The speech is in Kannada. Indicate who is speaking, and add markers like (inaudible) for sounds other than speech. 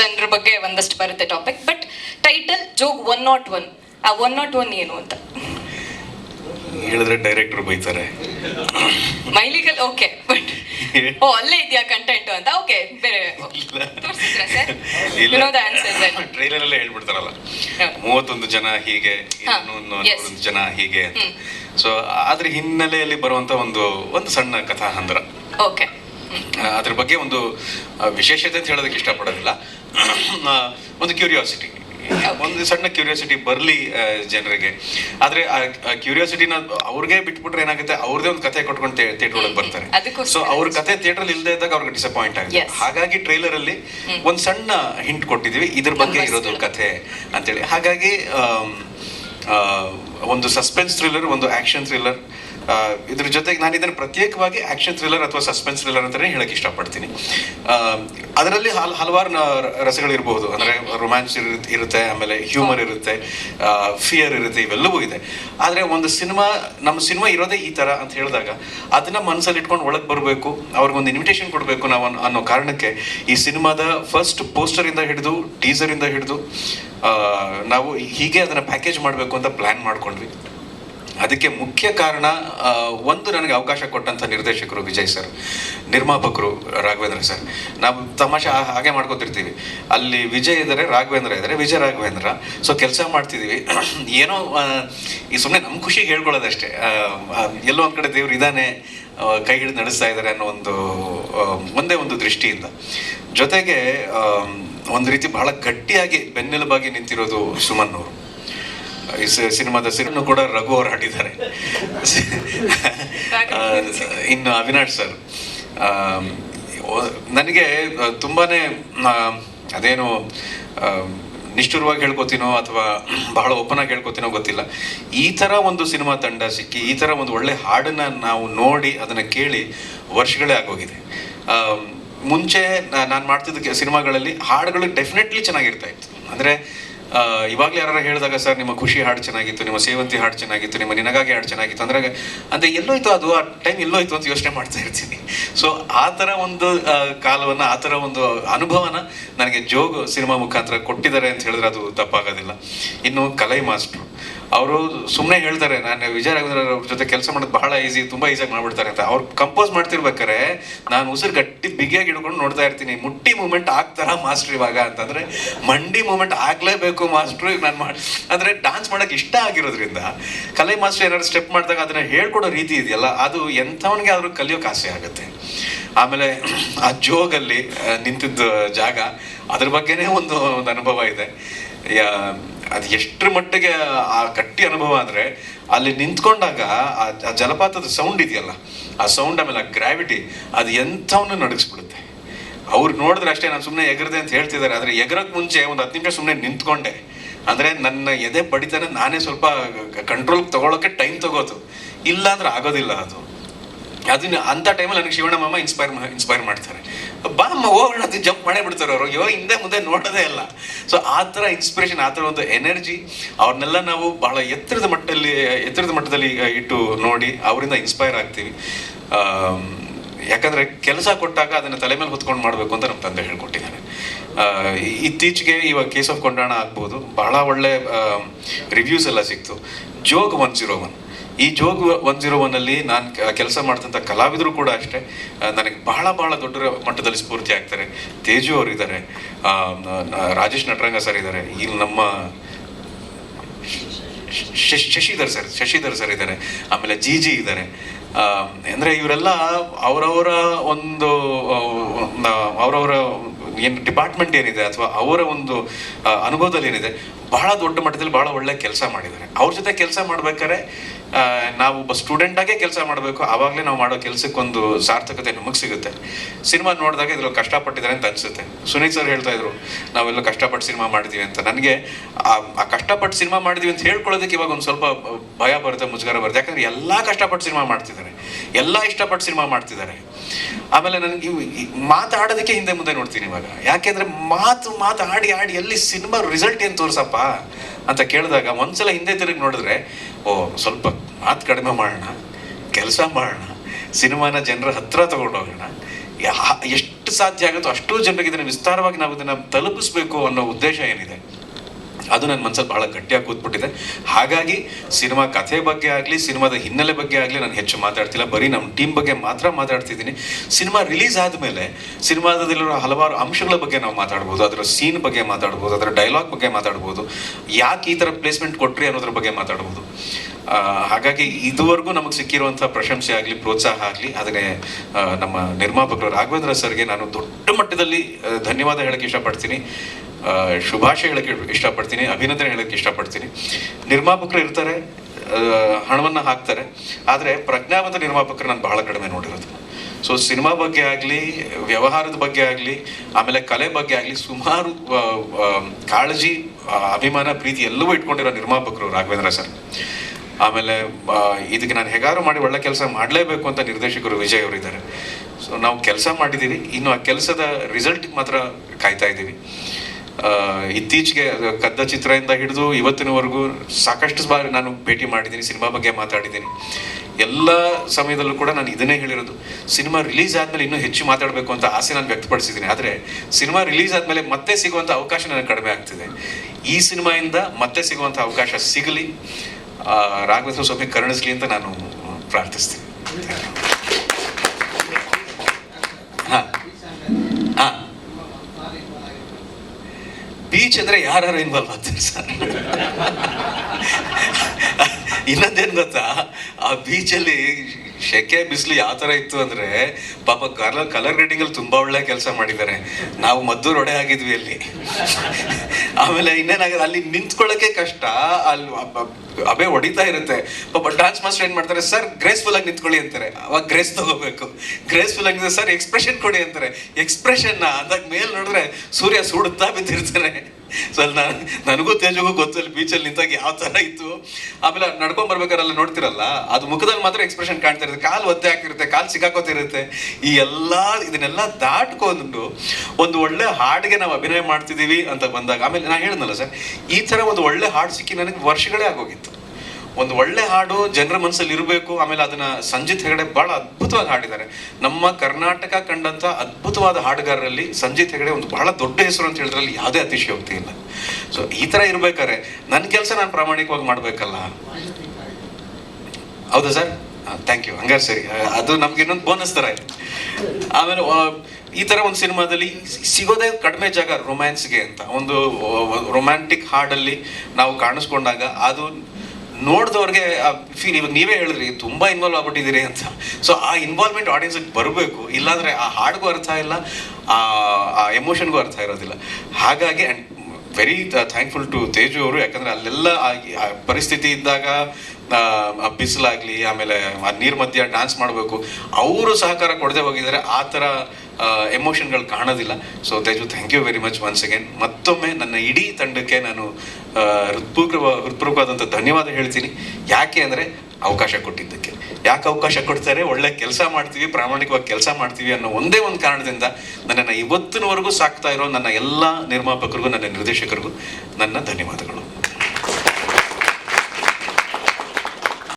Speaker 1: ಜನರ ಬಗ್ಗೆ ಒಂದಷ್ಟು ಬರುತ್ತೆ topic but title Jog one not one ಆ ಒನ್ ನಾಟ್ ಒನ್ ಏನು ಅಂತ?
Speaker 2: ಹೇಳಿದ್ರೆ ಡೈರೆಕ್ಟರ್ ಬೈತಾರೆ.
Speaker 1: ಮೈಲಿಗಲ್ ಓಕೆ ಬಟ್ ಓ ಅಲ್ಲೇ ಇದೆಯಾ ಕಂಟೆಂಟ್ ಅಂತ? ಓಕೆ ಬೇರೆ ತೋರಿಸಿದ್ರಾ sir you know the answer
Speaker 2: trailer ಅಲ್ಲೇ ಹೇಳ್ಬಿಡ್ತಾರಲ್ಲ. ಮೂವತ್ತೊಂದು ಜನ ಹೀಗೆ ಇನ್ನೊಂದು ಜನ ಹೀಗೆ ಅಂತ. ಸೊ ಅದ್ರ ಹಿನ್ನೆಲೆಯಲ್ಲಿ ಬರುವಂತ ಒಂದು ಒಂದು ಸಣ್ಣ ಕಥಾ ಹಂದ್ರ
Speaker 1: ಓಕೆ
Speaker 2: ಅದ್ರ ಬಗ್ಗೆ ಒಂದು ವಿಶೇಷತೆ ಅಂತ ಹೇಳೋದಕ್ಕೆ ಇಷ್ಟಪಡೋದಿಲ್ಲ. ಒಂದು ಕ್ಯೂರಿಯಾಸಿಟಿ ಒಂದು ಸಣ್ಣ ಕ್ಯೂರಿಯಾಸಿಟಿ ಬರಲಿ ಜನರಿಗೆ. ಆದ್ರೆ ಆ ಕ್ಯೂರಿಯಾಸಿಟಿನ ಅವ್ರಿಗೆ ಬಿಟ್ಬಿಟ್ರೆ ಏನಾಗುತ್ತೆ? ಅವ್ರದೇ ಒಂದು ಕತೆ ಕೊಟ್ಕೊಂಡು ಥಿಯೇಟರ್ ಒಳಗೆ ಬರ್ತಾರೆ. ಸೊ ಅವ್ರ ಕತೆ ಥಿಯೇಟರ್ ಇಲ್ಲದೆ ಇದ್ದಾಗ ಅವ್ರಿಗೆ ಡಿಸಪಾಯಿಂಟ್ ಆಗುತ್ತೆ. ಹಾಗಾಗಿ ಟ್ರೈಲರ್ ಅಲ್ಲಿ ಒಂದ್ ಸಣ್ಣ ಹಿಂಟ್ ಕೊಟ್ಟಿದೀವಿ ಇದ್ರ ಬಗ್ಗೆ ಇರೋದು. ಕಥೆ ಅಂತೇಳಿ. ಹಾಗಾಗಿ ಒಂದು ಸಸ್ಪೆನ್ಸ್ ಥ್ರಿಲ್ಲರ್ ಒಂದು ಆಕ್ಷನ್ ಥ್ರಿಲ್ಲರ್ ಇದ್ರ ಜೊತೆಗೆ ನಾನು ಇದನ್ನು ಪ್ರತ್ಯೇಕವಾಗಿ ಆಕ್ಷನ್ ಥ್ರಿಲ್ಲರ್ ಅಥವಾ ಸಸ್ಪೆನ್ಸ್ ಥ್ರಿಲ್ಲರ್ ಅಂತಲೇ ಹೇಳಕ್ಕೆ ಇಷ್ಟಪಡ್ತೀನಿ. ಅದರಲ್ಲಿ ಹಲ್ ಹಲವಾರು ರಸಗಳಿರಬಹುದು ಅಂದ್ರೆ ರೊಮ್ಯಾನ್ಸ್ ಇರುತ್ತೆ ಆಮೇಲೆ ಹ್ಯೂಮರ್ ಇರುತ್ತೆ ಫಿಯರ್ ಇರುತ್ತೆ ಇವೆಲ್ಲವೂ ಇದೆ. ಆದರೆ ಒಂದು ಸಿನಿಮಾ ನಮ್ಮ ಸಿನಿಮಾ ಇರೋದೇ ಈ ತರ ಅಂತ ಹೇಳಿದಾಗ ಅದನ್ನ ಮನಸ್ಸಲ್ಲಿ ಇಟ್ಕೊಂಡು ಒಳಗೆ ಬರಬೇಕು ಅವ್ರಿಗೊಂದು ಇನ್ವಿಟೇಷನ್ ಕೊಡಬೇಕು ನಾವು ಅನ್ನೋ- ಅನ್ನೋ ಕಾರಣಕ್ಕೆ ಈ ಸಿನಿಮಾದ ಫಸ್ಟ್ ಪೋಸ್ಟರ್ ಇಂದ ಹಿಡಿದು ಟೀಸರ್ ಇಂದ ಹಿಡಿದು ನಾವು ಹೀಗೆ ಅದನ್ನು ಪ್ಯಾಕೇಜ್ ಮಾಡಬೇಕು ಅಂತ ಪ್ಲಾನ್ ಮಾಡ್ಕೊಂಡ್ವಿ. ಅದಕ್ಕೆ ಮುಖ್ಯ ಕಾರಣ ಒಂದು ನನಗೆ ಅವಕಾಶ ಕೊಟ್ಟಂತ ನಿರ್ದೇಶಕರು ವಿಜಯ್ ಸರ್, ನಿರ್ಮಾಪಕರು ರಾಘವೇಂದ್ರ ಸರ್. ನಾವು ತಮಾಷೆ ಹಾಗೆ ಮಾಡ್ಕೊತಿರ್ತೀವಿ. ಅಲ್ಲಿ ವಿಜಯ್ ಇದ್ದರೆ ರಾಘವೇಂದ್ರ ಇದ್ದಾರೆ ವಿಜಯ ರಾಘವೇಂದ್ರ. ಸೊ ಕೆಲಸ ಮಾಡ್ತಿದೀವಿ. (clears throat) ಏನೋ ಈ ಸುಮ್ಮನೆ ನಮ್ಮ ಖುಷಿಗೆ ಹೇಳ್ಕೊಳ್ಳೋದಷ್ಟೇ. ಎಲ್ಲೋ ಒಂದ್ ಕಡೆ ದೇವ್ರು ಇದಾನೆ ಕೈ ಹಿಡಿದು ನಡೆಸ್ತಾ ಇದ್ದಾರೆ ಅನ್ನೋ ಒಂದು ಒಂದೇ ಒಂದು ದೃಷ್ಟಿಯಿಂದ. ಜೊತೆಗೆ ಒಂದು ರೀತಿ ಬಹಳ ಗಟ್ಟಿಯಾಗಿ ಬೆನ್ನೆಲುಬಾಗಿ ನಿಂತಿರೋದು ಸುಮನ್ ಅವರು. ಈ ಸಿನಿಮಾದ ಸಿನಿಮಾ ಕೂಡ ರಘು ಅವರು ಹಾಡಿದ್ದಾರೆ. ಇನ್ನು ಅವಿನಾಶ್ ಸರ್. ನನಗೆ ತುಂಬಾ ಅದೇನು ನಿಷ್ಠುರವಾಗಿ ಹೇಳ್ಕೊತೀನೋ ಅಥವಾ ಬಹಳ ಓಪನ್ ಆಗಿ ಹೇಳ್ಕೊತೀನೋ ಗೊತ್ತಿಲ್ಲ. ಈ ಥರ ಒಂದು ಸಿನಿಮಾ ತಂಡ ಸಿಕ್ಕಿ ಈ ಥರ ಒಂದು ಒಳ್ಳೆ ಹಾಡನ್ನು ನಾವು ನೋಡಿ ಅದನ್ನು ಕೇಳಿ ವರ್ಷಗಳೇ ಆಗೋಗಿದೆ. ಮುಂಚೆ ನಾನು ಮಾಡ್ತಿದ್ದ ಸಿನಿಮಾಗಳಲ್ಲಿ ಹಾಡುಗಳು ಡೆಫಿನೆಟ್ಲಿ ಚೆನ್ನಾಗಿರ್ತಾ ಇತ್ತು. ಅಂದ್ರೆ ಇವಾಗ್ಲೇ ಯಾರು ಹೇಳಿದಾಗ, ಸರ್, ನಿಮ್ಮ ಖುಷಿ ಹಾಡು ಚೆನ್ನಾಗಿತ್ತು, ನಿಮ್ಮ ಸೇವಂತಿ ಹಾಡು ಚೆನ್ನಾಗಿತ್ತು, ನಿಮ್ಮ ನಿನಗಾಗಿ ಹಾಡು ಚೆನ್ನಾಗಿತ್ತು. ಅಂದ್ರೆ ಅಂದ್ರೆ ಎಲ್ಲೋಯ್ತು ಅದು, ಆ ಟೈಮ್ ಎಲ್ಲೋಯ್ತು ಅಂತ ಯೋಚನೆ ಮಾಡ್ತಾ ಇರ್ತೀನಿ. ಸೊ ಆ ಥರ ಒಂದು ಕಾಲವನ್ನು ಕಾಲವನ್ನ, ಆ ಥರ ಒಂದು ಅನುಭವನ ನನಗೆ ಜೋಗ್ ಸಿನಿಮಾ ಮುಖಾಂತರ ಕೊಟ್ಟಿದ್ದಾರೆ ಅಂತ ಹೇಳಿದ್ರೆ ಅದು ತಪ್ಪಾಗೋದಿಲ್ಲ. ಇನ್ನು ಕಲೈ ಮಾಸ್ಟ್ರು. ಅವರು ಸುಮ್ಮನೆ ಹೇಳ್ತಾರೆ, ನಾನು ವಿಜಯ ರಾಘವೇಂದ್ರ ಅವ್ರ ಜೊತೆ ಕೆಲಸ ಮಾಡೋದು ಬಹಳ ಈಸಿ ತುಂಬಾ ಈಸಿಯಾಗಿ ಮಾಡ್ಬಿಡ್ತಾರೆ ಅಂತ. ಅವ್ರು ಕಂಪೋಸ್ ಮಾಡ್ತಿರ್ಬೇಕಾರೆ ನಾನು ಉಸಿರು ಗಟ್ಟಿ ಬಿಗಿಯಾಗಿ ಹಿಡ್ಕೊಂಡು ನೋಡ್ತಾ ಇರ್ತೀನಿ. ಮುಟ್ಟಿ ಮೂಮೆಂಟ್ ಆಗ್ತಾರ ಮಾಸ್ಟರ್ ಇವಾಗ ಅಂತಂದ್ರೆ, ಮಂಡಿ ಮೂಮೆಂಟ್ ಆಗ್ಲೇಬೇಕು ಮಾಸ್ಟ್ರು ಈಗ ನಾನು ಮಾಡಿ ಅಂದ್ರೆ ಡಾನ್ಸ್ ಮಾಡಕ್ ಇಷ್ಟ ಆಗಿರೋದ್ರಿಂದ, ಕಲೆ ಮಾಸ್ಟರ್ ಏನಾದ್ರು ಸ್ಟೆಪ್ ಮಾಡಿದಾಗ ಅದನ್ನ ಹೇಳ್ಕೊಡೋ ರೀತಿ ಇದೆಯಲ್ಲ, ಅದು ಎಂಥವನಿಗೆ ಆದ್ರೂ ಕಲಿಯೋಕೆ ಆಸೆ ಆಗುತ್ತೆ. ಆಮೇಲೆ (clears throat) ಆ ಜೋಗಲ್ಲಿ ನಿಂತಿದ್ದ ಜಾಗ, ಅದ್ರ ಬಗ್ಗೆನೇ ಒಂದು ಒಂದು ಅನುಭವ ಇದೆ. ಯಾ- ಅದು ಎಷ್ಟರ ಮಟ್ಟಿಗೆ ಆ ಗಟ್ಟಿ ಅನುಭವ ಅಂದ್ರೆ ಅಲ್ಲಿ ನಿಂತ್ಕೊಂಡಾಗ ಆ ಜಲಪಾತದ ಸೌಂಡ್ ಇದೆಯಲ್ಲ, ಆ ಸೌಂಡ್ ಆಮೇಲೆ ಆ ಗ್ರಾವಿಟಿ ಅದು ಎಂಥವನ್ನ ನಡಗಿಸ್ಬಿಡುತ್ತೆ ಅವ್ರು ನೋಡಿದ್ರೆ ಅಷ್ಟೇ ನಾನು ಸುಮ್ಮನೆ ಎಗರದೆ ಅಂತ ಹೇಳ್ತಿದ್ದಾರೆ, ಆದರೆ ಎಗರಕ್ ಮುಂಚೆ ಒಂದು ಹತ್ತು ನಿಮಿಷ ಸುಮ್ಮನೆ ನಿಂತ್ಕೊಂಡೆ. ಅಂದ್ರೆ ನನ್ನ ಎದೆ ಬಡಿತಾನೆ ನಾನೇ ಸ್ವಲ್ಪ ಕಂಟ್ರೋಲ್ ತಗೊಳ್ಳೋಕ್ಕೆ ಟೈಮ್ ತಗೋದು ಇಲ್ಲ ಅಂದ್ರೆ ಆಗೋದಿಲ್ಲ ಅದು. ಅದನ್ನ ಅಂಥ ಟೈಮಲ್ಲಿ ನನಗೆ ಶಿವಣ್ಣ ಮಾಮ ಇನ್ಸ್ಪೈರ್ ಇನ್ಸ್ಪೈರ್ ಮಾಡ್ತಾರೆ. ಬಾ ಅಮ್ಮ ಹೋಗೋಣ ಅಂತ ಜಂಪ್ ಮಾಡೇ ಬಿಡ್ತಾರೆ ಅವರು. ಅಯ್ಯೋ ಹಿಂದೆ ಮುಂದೆ ನೋಡೋದೇ ಇಲ್ಲ. ಸೊ ಆ ಥರ ಇನ್ಸ್ಪಿರೇಷನ್ ಆ ಥರ ಒಂದು ಎನರ್ಜಿ ಅವ್ರನ್ನೆಲ್ಲ ನಾವು ಬಹಳ ಎತ್ತರದ ಮಟ್ಟದಲ್ಲಿ ಎತ್ತರದ ಮಟ್ಟದಲ್ಲಿ ಇಟ್ಟು ನೋಡಿ ಅವರಿಂದ ಇನ್ಸ್ಪೈರ್ ಆಗ್ತೀವಿ. ಯಾಕಂದರೆ ಕೆಲಸ ಕೊಟ್ಟಾಗ ಅದನ್ನು ತಲೆ ಮೇಲೆ ಹೊತ್ಕೊಂಡು ಮಾಡಬೇಕು ಅಂತ ನಮ್ಮ ತಂದೆ ಹೇಳ್ಕೊಟ್ಟಿದ್ದಾನೆ ಇತ್ತೀಚೆಗೆ ಇವಾಗ ಕೇಸ್ ಆಫ್ ಕೊಂಡಾಣ ಆಗ್ಬೋದು. ಬಹಳ ಒಳ್ಳೆ ರಿವ್ಯೂಸ್ ಎಲ್ಲ ಸಿಕ್ತು. ಜೋಗ್ ಒನ್ ಜೀರೋ ಒನ್ ಈ ಜೋಗ್ ಒನ್ ಜೀರೋ ಒನ್ ಅಲ್ಲಿ ನಾನು ಕೆಲಸ ಮಾಡ್ತಂಥ ಕಲಾವಿದರು ಕೂಡ ಅಷ್ಟೇ. ನನಗೆ ಬಹಳ ಬಹಳ ದೊಡ್ಡ ಮಟ್ಟದಲ್ಲಿ ಸ್ಫೂರ್ತಿ ಆಗ್ತಾರೆ. ತೇಜು ಅವರು ಇದ್ದಾರೆ ರಾಜೇಶ್ ನಟರಂಗ ಸರ್ ಇದ್ದಾರೆ ಇಲ್ಲಿ ನಮ್ಮ ಶಶ್- ಶಶಿಧರ್ ಸರ್ ಶಶಿಧರ್ ಸರ್ ಇದ್ದಾರೆ ಆಮೇಲೆ ಜಿ ಜಿ ಇದ್ದಾರೆ ಅಂದ್ರೆ ಇವರೆಲ್ಲ ಅವರವರ ಒಂದು ಅವರವರ ಏನು ಡಿಪಾರ್ಟ್ಮೆಂಟ್ ಏನಿದೆ ಅಥವಾ ಅವರ ಒಂದು ಅನುಭವದಲ್ಲಿ ಏನಿದೆ ಬಹಳ ದೊಡ್ಡ ಮಟ್ಟದಲ್ಲಿ ಬಹಳ ಒಳ್ಳೆ ಕೆಲಸ ಮಾಡಿದ್ದಾರೆ. ಅವ್ರ ಜೊತೆ ಕೆಲಸ ಮಾಡ್ಬೇಕಾದ್ರೆ ನಾವು ಒಬ್ಬ ಸ್ಟೂಡೆಂಟ್ ಆಗೇ ಕೆಲಸ ಮಾಡಬೇಕು. ಆವಾಗಲೇ ನಾವು ಮಾಡೋ ಕೆಲಸಕ್ಕೊಂದು ಸಾರ್ಥಕತೆ ನಮಗೆ ಸಿಗುತ್ತೆ. ಸಿನಿಮಾ ನೋಡಿದಾಗ ಇದ್ರಲ್ಲಿ ಕಷ್ಟಪಟ್ಟಿದ್ದಾರೆ ಅಂತ ಅನ್ಸುತ್ತೆ. ಸುನೀತ್ ಸರ್ ಹೇಳ್ತಾ ಇದ್ರು, ನಾವೆಲ್ಲ ಕಷ್ಟಪಟ್ಟು ಸಿನಿಮಾ ಮಾಡಿದೀವಿ ಅಂತ. ನನಗೆ, ಆ ಕಷ್ಟಪಟ್ಟು ಸಿನಿಮಾ ಮಾಡಿದ್ವಿ ಅಂತ ಹೇಳ್ಕೊಳ್ಳೋದಕ್ಕೆ ಇವಾಗ ಒಂದು ಸ್ವಲ್ಪ ಭಯ ಬರುತ್ತೆ, ಮುಜುಗರ ಬರುತ್ತೆ. ಯಾಕಂದ್ರೆ ಎಲ್ಲ ಕಷ್ಟಪಟ್ಟು ಸಿನಿಮಾ ಮಾಡ್ತಿದ್ದಾರೆ. ಎಲ್ಲ ಇಷ್ಟಪಟ್ಟು ಸಿನಿಮಾ ಮಾಡ್ತಿದ್ದಾರೆ. ಆಮೇಲೆ ನನಗೆ ಮಾತಾಡೋದಕ್ಕೆ ಹಿಂದೆ ಮುಂದೆ ನೋಡ್ತೀನಿ ಇವಾಗ. ಯಾಕೆಂದ್ರೆ ಮಾತು ಮಾತು ಆಡಿ ಆಡಿ ಎಲ್ಲಿ ಸಿನಿಮಾ ರಿಸಲ್ಟ್ ಏನು ತೋರ್ಸಪ್ಪ? ಅಂತ ಕೇಳಿದಾಗ ಒಂದ್ಸಲ ಹಿಂದೆ ತಿರುಗಿ ನೋಡಿದ್ರೆ, ಓ, ಸ್ವಲ್ಪ ಮಾತು ಕಡಿಮೆ ಮಾಡೋಣ, ಕೆಲಸ ಮಾಡೋಣ, ಸಿನಿಮಾನ ಜನರ ಹತ್ರ ತಗೊಂಡೋಗೋಣ. ಯಾ- ಎಷ್ಟು ಸಾಧ್ಯ ಆಗುತ್ತೋ ಅಷ್ಟು ಜನರಿಗೆ ಇದನ್ನು ವಿಸ್ತಾರವಾಗಿ ನಾವು ಇದನ್ನು ತಲುಪಿಸ್ಬೇಕು ಅನ್ನೋ ಉದ್ದೇಶ ಏನಿದೆ? ಅದು ನನ್ನ ಮನಸ್ಸಲ್ಲಿ ಬಹಳ ಗಟ್ಟಿಯಾಗಿ ಕೂತ್ಬಿಟ್ಟಿದೆ. ಹಾಗಾಗಿ ಸಿನಿಮಾ ಕಥೆ ಬಗ್ಗೆ ಆಗಲಿ, ಸಿನಿಮಾದ ಹಿನ್ನೆಲೆ ಬಗ್ಗೆ ಆಗಲಿ ನಾನು ಹೆಚ್ಚು ಮಾತಾಡ್ತಿಲ್ಲ. ಬರೀ ನಮ್ಮ ಟೀಮ್ ಬಗ್ಗೆ ಮಾತ್ರ ಮಾತಾಡ್ತಿದ್ದೀನಿ. ಸಿನಿಮಾ ರಿಲೀಸ್ ಆದಮೇಲೆ ಸಿನಿಮಾದಲ್ಲಿರೋ ಹಲವಾರು ಅಂಶಗಳ ಬಗ್ಗೆ ನಾವು ಮಾತಾಡ್ಬೋದು. ಅದರ ಸೀನ್ ಬಗ್ಗೆ ಮಾತಾಡ್ಬೋದು, ಅದರ ಡೈಲಾಗ್ ಬಗ್ಗೆ ಮಾತಾಡ್ಬೋದು. ಯಾಕೆ ಈ ಥರ ಪ್ಲೇಸ್ಮೆಂಟ್ ಕೊಟ್ರಿ ಅನ್ನೋದ್ರ ಬಗ್ಗೆ ಮಾತಾಡ್ಬೋದು. ಹಾಗಾಗಿ ಇದುವರೆಗೂ ನಮಗೆ ಸಿಕ್ಕಿರುವಂಥ ಪ್ರಶಂಸೆ ಆಗಲಿ, ಪ್ರೋತ್ಸಾಹ ಆಗಲಿ ಅದನ್ನೇ ನಮ್ಮ ನಿರ್ಮಾಪಕರು ರಾಘವೇಂದ್ರ ಸರ್ಗೆ ನಾನು ದೊಡ್ಡ ಮಟ್ಟದಲ್ಲಿ ಧನ್ಯವಾದ ಹೇಳಕ್ಕೆ ಇಷ್ಟಪಡ್ತೀನಿ. ಶುಭಾಶಯ ಹೇಳಕ್ಕೆ ಇಷ್ಟಪಡ್ತೀನಿ, ಅಭಿನಂದನೆ ಹೇಳಕ್ಕೆ ಇಷ್ಟಪಡ್ತೀನಿ. ನಿರ್ಮಾಪಕರು ಇರ್ತಾರೆ ಹಣವನ್ನು ಹಾಕ್ತಾರೆ, ಆದರೆ ಪ್ರಜ್ಞಾವಂತ ನಿರ್ಮಾಪಕರು ನಾನು ಬಹಳ ಕಡಿಮೆ ನೋಡಿರೋದು. ಸೊ ಸಿನಿಮಾ ಬಗ್ಗೆ ಆಗಲಿ, ವ್ಯವಹಾರದ ಬಗ್ಗೆ ಆಗಲಿ, ಆಮೇಲೆ ಕಲೆ ಬಗ್ಗೆ ಆಗಲಿ, ಸುಮಾರು ಕಾಳಜಿ ಅಭಿಮಾನ, ಪ್ರೀತಿ ಎಲ್ಲವೂ ಇಟ್ಕೊಂಡಿರೋ ನಿರ್ಮಾಪಕರು ರಾಘವೇಂದ್ರ ಸರ್. ಆಮೇಲೆ ಇದಕ್ಕೆ ನಾನು ಹೇಗಾರು ಮಾಡಿ ಒಳ್ಳೆ ಕೆಲಸ ಮಾಡಲೇಬೇಕು ಅಂತ ನಿರ್ದೇಶಕರು ವಿಜಯ್ ಅವರಿದ್ದಾರೆ. ಸೊ ನಾವು ಕೆಲಸ ಮಾಡಿದ್ದೀವಿ, ಇನ್ನು ಆ ಕೆಲಸದ ರಿಸಲ್ಟ್ಗೆ ಮಾತ್ರ ಕಾಯ್ತಾ ಇದ್ದೀವಿ. ಇತ್ತೀಚೆಗೆ ಕದ್ದ ಚಿತ್ರದಿಂದ ಹಿಡಿದು ಇವತ್ತಿನವರೆಗೂ ಸಾಕಷ್ಟು ಬಾರಿ ನಾನು ಭೇಟಿ ಮಾಡಿದ್ದೀನಿ, ಸಿನಿಮಾ ಬಗ್ಗೆ ಮಾತಾಡಿದ್ದೀನಿ. ಎಲ್ಲ ಸಮಯದಲ್ಲೂ ಕೂಡ ನಾನು ಇದನ್ನೇ ಹೇಳಿರೋದು. ಸಿನಿಮಾ ರಿಲೀಸ್ ಆದ್ಮೇಲೆ ಇನ್ನೂ ಹೆಚ್ಚು ಮಾತಾಡಬೇಕು ಅಂತ ಆಸೆ ನಾನು ವ್ಯಕ್ತಪಡಿಸಿದ್ದೀನಿ. ಆದರೆ ಸಿನಿಮಾ ರಿಲೀಸ್ ಆದ್ಮೇಲೆ ಮತ್ತೆ ಸಿಗುವಂಥ ಅವಕಾಶ ನನಗೆ ಕಡಿಮೆ ಆಗ್ತಿದೆ. ಈ ಸಿನಿಮಾಯಿಂದ ಮತ್ತೆ ಸಿಗುವಂಥ ಅವಕಾಶ ಸಿಗಲಿ. ರಾಘವೇಂದ್ರ ಸ್ವಾಮಿ ಕರುಣಿಸ್ಲಿ ಅಂತ ನಾನು ಪ್ರಾರ್ಥಿಸ್ತೀನಿ. ಬೀಚ್ ಅಂದ್ರೆ ಯಾರು ಇನ್ವಾಲ್ವ್ ಆಗ್ತಾರೆ ಸರ್ ಇನ್ನೊಂದೇನು ಗೊತ್ತಾ? ಆ ಬೀಚಲ್ಲಿ ಶೆಕೆ ಬಿಸಿಲು ಯಾವ ಥರ ಇತ್ತು ಅಂದ್ರೆ, ಪಾಪ ಕಲರ್ ಕಲರ್ ಗ್ರೇಡಿಂಗಲ್ಲಿ ತುಂಬಾ ಒಳ್ಳೆ ಕೆಲಸ ಮಾಡಿದ್ದಾರೆ. ನಾವು ಮದ್ದು ರೊಡೆ ಆಗಿದ್ವಿ ಅಲ್ಲಿ. ಆಮೇಲೆ ಇನ್ನೇನಾಗಿದೆ ಅಲ್ಲಿ ನಿಂತ್ಕೊಳ್ಳೋಕೆ ಕಷ್ಟ, ಅಲ್ಲಿ ಅಬೆ ಹೊಡಿತಾ ಇರುತ್ತೆ. ಪಾಪ ಡಾನ್ಸ್ ಮಾಸ್ಟರ್ ಏನು ಮಾಡ್ತಾರೆ ಸರ್ ಗ್ರೇಸ್ಫುಲ್ ಆಗಿ ನಿಂತ್ಕೊಳ್ಳಿ ಅಂತಾರೆ. ಅವಾಗ ಗ್ರೇಸ್ ತಗೋಬೇಕು. ಗ್ರೇಸ್ಫುಲ್ ಆಗಿದೆ ಸರ್ ಎಕ್ಸ್ಪ್ರೆಷನ್ ಕೊಡಿ ಅಂತಾರೆ. ಎಕ್ಸ್ಪ್ರೆಷನ್ ಅಂದಾಗ ಮೇಲೆ ನೋಡಿದ್ರೆ ಸೂರ್ಯ ಸುಡುತ್ತಾ ಬಿದ್ದಿರ್ತಾನೆ ಸೊ ಅಲ್ಲಿ ನಾನು ನನಗೂ ತೇಜಗೂ ಗೊತ್ತಲ್ಲಿ ಬೀಚಲ್ಲಿ ನಿಂತಾಗ ಯಾವ ತರ ಇತ್ತು? ಆಮೇಲೆ ನಡ್ಕೊಂಡ್ ಬರ್ಬೇಕಾರೆಲ್ಲ ನೋಡ್ತಿರಲ್ಲ, ಅದು ಮುಖದಲ್ಲಿ ಮಾತ್ರ ಎಕ್ಸ್ಪ್ರೆಷನ್ ಕಾಣ್ತಾ ಇರುತ್ತೆ. ಕಾಲು ಒದ್ದೆ ಹಾಕಿರುತ್ತೆ, ಕಾಲು ಸಿಕ್ಕಾಕೋತಿರುತ್ತೆ. ಈ ಎಲ್ಲಾ ಇದನ್ನೆಲ್ಲ ದಾಟ್ಕೊಂಡು ಒಂದು ಒಳ್ಳೆ ಹಾಡಿಗೆ ನಾವು ಅಭಿನಯ ಮಾಡ್ತಿದೀವಿ ಅಂತ ಬಂದಾಗ, ಆಮೇಲೆ ನಾನು ಹೇಳಿದ್ನಲ್ಲ ಸರ್, ಈ ತರ ಒಂದು ಒಳ್ಳೆ ಹಾಡು ಸಿಕ್ಕಿ ನನಗೆ ವರ್ಷಗಳೇ ಆಗೋಗಿತ್ತು. ಒಂದು ಒಳ್ಳೆ ಹಾಡು ಜನರ ಮನಸ್ಸಲ್ಲಿ ಇರಬೇಕು, ಆಮೇಲೆ ಅದನ್ನ ಸಂಜಿತ್ ಹೆಗಡೆ ಬಹಳ ಅದ್ಭುತವಾಗಿ ಹಾಡಿದ್ದಾರೆ. ನಮ್ಮ ಕರ್ನಾಟಕ ಕಂಡಂತ ಅದ್ಭುತವಾದ ಹಾಡುಗಾರರಲ್ಲಿ ಸಂಜಿತ್ ಹೆಗಡೆ ಒಂದು ಬಹಳ ದೊಡ್ಡ ಹೆಸರು ಅಂತ ಹೇಳಿದ್ರಲ್ಲಿ ಯಾವುದೇ ಅತಿಶಯೋಕ್ತಿ ಇಲ್ಲ. ಸೊ ಈ ತರ ಇರ್ಬೇಕಾದ್ರೆ ನನ್ನ ಕೆಲಸ ನಾನು ಪ್ರಾಮಾಣಿಕವಾಗಿ ಮಾಡ್ಬೇಕಲ್ಲ? ಹೌದಾ ಸರ್? ಥ್ಯಾಂಕ್ ಯು ಹಂಗಾರೆ ಸರಿ. ಅದು ನಮ್ಗೆ ಇನ್ನೊಂದು ಬೋನಸ್ ತರ ಆಯ್ತು. ಆಮೇಲೆ ಈ ತರ ಒಂದು ಸಿನಿಮಾದಲ್ಲಿ ಸಿಗೋದೇ ಕಡಿಮೆ ಜಾಗ ರೊಮ್ಯಾನ್ಸ್ಗೆ ಅಂತ. ಒಂದು ರೊಮ್ಯಾಂಟಿಕ್ ಹಾಡಲ್ಲಿ ನಾವು ಕಾಣಿಸ್ಕೊಂಡಾಗ ಅದು ನೋಡಿದವ್ರಿಗೆ ಫೀಲ್ ಇವಾಗ ನೀವೇ ಹೇಳಿದ್ರಿ, ತುಂಬಾ ಇನ್ವಾಲ್ವ್ ಆಗ್ಬಿಟ್ಟಿದ್ದೀರಿ ಅಂತ. ಸೊ ಆ ಇನ್ವಾಲ್ವ್ಮೆಂಟ್ ಆಡಿಯನ್ಸ್ಗೆ ಬರಬೇಕು, ಇಲ್ಲಾಂದ್ರೆ ಆ ಹಾಡ್ಗೂ ಅರ್ಥ ಇಲ್ಲ ಆ ಆ ಎಮೋಷನ್ಗೂ ಅರ್ಥ ಇರೋದಿಲ್ಲ. ಹಾಗಾಗಿ and very thankful to Teju ಅವರು, ಯಾಕಂದ್ರೆ ಅಲ್ಲೆಲ್ಲ ಆ- ಆ ಪರಿಸ್ಥಿತಿ ಇದ್ದಾಗ, ಆ ಬಿಸಿಲಾಗ್ಲಿ, ಆಮೇಲೆ ಆ ನೀರ್ ಮಧ್ಯ ಡ್ಯಾನ್ಸ್ ಮಾಡಬೇಕು, ಅವರು ಸಹಕಾರ ಕೊಡದೆ ಹೋಗಿದ್ದಾರೆ, ಆ ಥರ ಎಮೋಷನ್ಗಳು ಕಾಣೋದಿಲ್ಲ. So Teju thank you very much once again ಮತ್ತೊಮ್ಮೆ ನನ್ನ ಇಡೀ ತಂಡಕ್ಕೆ ನಾನು ಹೃತ್ಪೂರ್ವ ಹೃತ್ಪೂರ್ವಕವಾದಂಥ ಧನ್ಯವಾದ ಹೇಳ್ತೀನಿ. ಯಾಕೆ ಅಂದರೆ ಅವಕಾಶ ಕೊಟ್ಟಿದ್ದಕ್ಕೆ. ಯಾಕೆ ಅವಕಾಶ ಕೊಡ್ತಾರೆ? ಒಳ್ಳೆ ಕೆಲಸ ಮಾಡ್ತೀವಿ, ಪ್ರಾಮಾಣಿಕವಾಗಿ ಕೆಲಸ ಮಾಡ್ತೀವಿ ಅನ್ನೋ ಒಂದೇ ಒಂದು ಕಾರಣದಿಂದ ನನ್ನನ್ನು ಇವತ್ತಿನವರೆಗೂ ಸಾಕ್ತಾ ಇರೋ ನನ್ನ ಎಲ್ಲ ನಿರ್ಮಾಪಕರಿಗೂ, ನನ್ನ ನಿರ್ದೇಶಕರಿಗೂ ನನ್ನ ಧನ್ಯವಾದಗಳು.